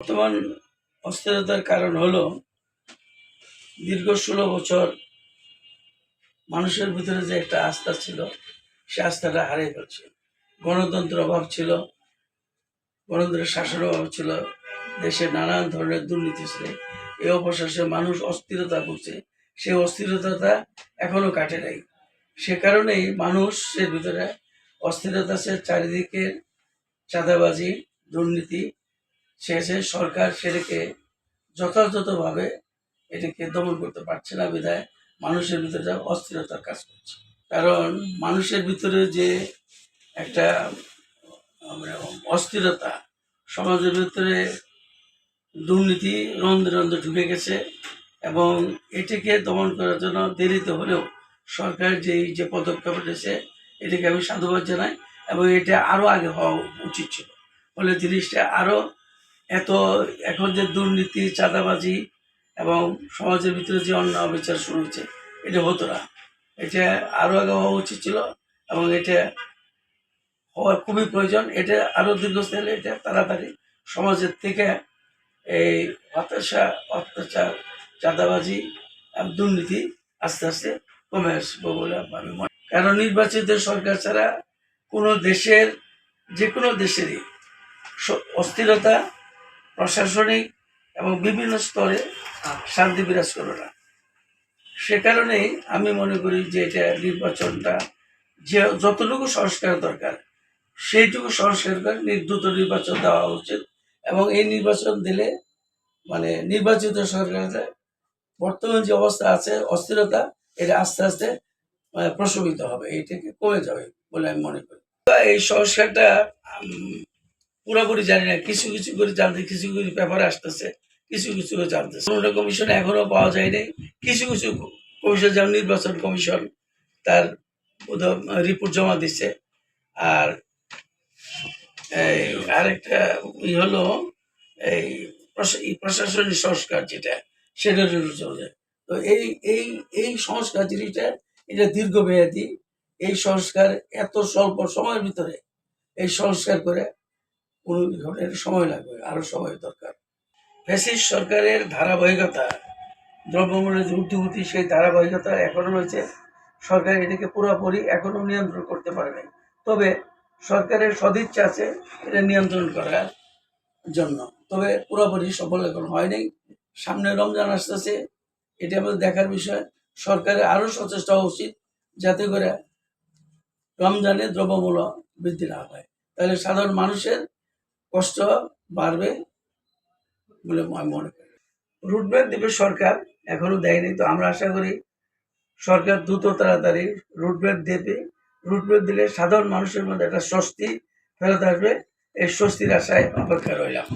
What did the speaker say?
বর্তমান অস্থিরতার কারণ হলো দীর্ঘ ষোলো বছর মানুষের ভিতরে যে একটা আস্থা ছিল, সে আস্থাটা হারিয়ে ফেলছে। গণতন্ত্র অভাব ছিল, গণতন্ত্রের শাসনের অভাব ছিল, দেশে নানান ধরনের দুর্নীতি ছিল। এই অপশাসে মানুষ অস্থিরতা করছে সেই অস্থিরতাটা এখনও কাটে নাই। সে কারণেই মানুষের ভিতরে অস্থিরতা সে চারিদিকে চাঁদাবাজি, দুর্নীতি শেষে সরকার সেটাকে যথাযথভাবে এটাকে দমন করতে পারছে না, বিধায় মানুষের ভিতরে যা অস্থিরতার কাজ করছে। কারণ মানুষের ভিতরে যে একটা মানে অস্থিরতা, সমাজের ভিতরে দুর্নীতি রন্ধে রন্ধে ঢুকে গেছে এবং এটিকে দমন করার জন্য দেরিতে হলেও সরকার যেই যে পদক্ষেপ নিয়েছে, এটিকে আমি সাধুবাদ জানাই এবং এটা আরও আগে হওয়া উচিত ছিল। ফলে জিনিসটা আরও এত এখন যে দুর্নীতি, চাঁদাবাজি এবং সমাজের ভিতরে যে অন্য অবিচার শুরু হচ্ছে এটা হতো না। এটা আরও আগে হওয়া উচিত ছিল এবং এটা হওয়া খুবই প্রয়োজন। এটা আরও দীর্ঘস্থায়ী এটা তাড়াতাড়ি সমাজের থেকে এই হতাশা, অত্যাচার, চাঁদাবাজি এবং দুর্নীতি আস্তে আস্তে কমে আসবে বলে আমি মনে। কারণ নির্বাচিত সরকার ছাড়া কোনো দেশের, যে কোনো দেশেরই অস্থিরতা প্রশাসনিক এবং বিভিন্ন স্তরে শান্তি বিরাজ করে না। সে কারণেই আমি মনে করি যে এটা নির্বাচনটা যে যতটুকু সংস্কার দরকার, সেইটুকু সংস্কার করে নির্দ্রুত নির্বাচন দেওয়া উচিত এবং এই নির্বাচন দিলে মানে নির্বাচিত সরকারের বর্তমান যে অবস্থা আছে, অস্থিরতা, এটা আস্তে আস্তে মানে প্রশমিত হবে এইটাকে কমে যাবে বলে আমি মনে করি। এই সংস্কারটা পুরোপুরি জানি না, কিছু কিছু করে জানতে, কিছু কিছু পেপারে আসতেছে, কিছু কিছু করে জানতেছে। কোনো কমিশন এখনও পাওয়া যায় নাই কিছু কিছু কমিশন যেমন নির্বাচন কমিশন তার রিপোর্ট জমা দিচ্ছে আর এই আরেকটা ই হলো, এই প্রশা- এই প্রশাসনিক সংস্কার যেটা সেটা চলে তো এই এই এই সংস্কার জিনিসটা, এটা দীর্ঘমেয়াদী। এই সংস্কার এত স্বল্প সময়ের ভিতরে, এই সংস্কার করে কোনো ধরনের সময় লাগবে, আরও সময় দরকার। ফ্যাসিস্ট সরকারের ধারাবাহিকতা, দ্রব্যমূল্যের যে সেই ধারাবাহিকতা এখনও রয়েছে। সরকার এটাকে পুরোপুরি এখনও নিয়ন্ত্রণ করতে পারে নাই। তবে সরকারের সদিচ্ছা আছে এটা নিয়ন্ত্রণ করার জন্য। তবে পুরোপুরি সফল এখন হয়নি সামনে রমজান আসতেছে, এটা আমাদের দেখার বিষয়। সরকারের আরও সচেষ্ট হওয়া উচিত যাতে করে রমজানে দ্রব্যমূল্য বৃদ্ধি না হয়। তাহলে সাধারণ মানুষের কষ্ট বাড়বে বলে আমি মনে করি। রুটম্যাপ দেবে সরকার এখনও দেয়নি, তো আমরা আশা করি সরকার দ্রুত তাড়াতাড়ি রুটম্যাপ দেবে। রুটম্যাপ দিলে সাধারণ মানুষের মধ্যে একটা স্বস্তি ফেরত আসবে। এই স্বস্তির আশায় অপেক্ষা রইলাম।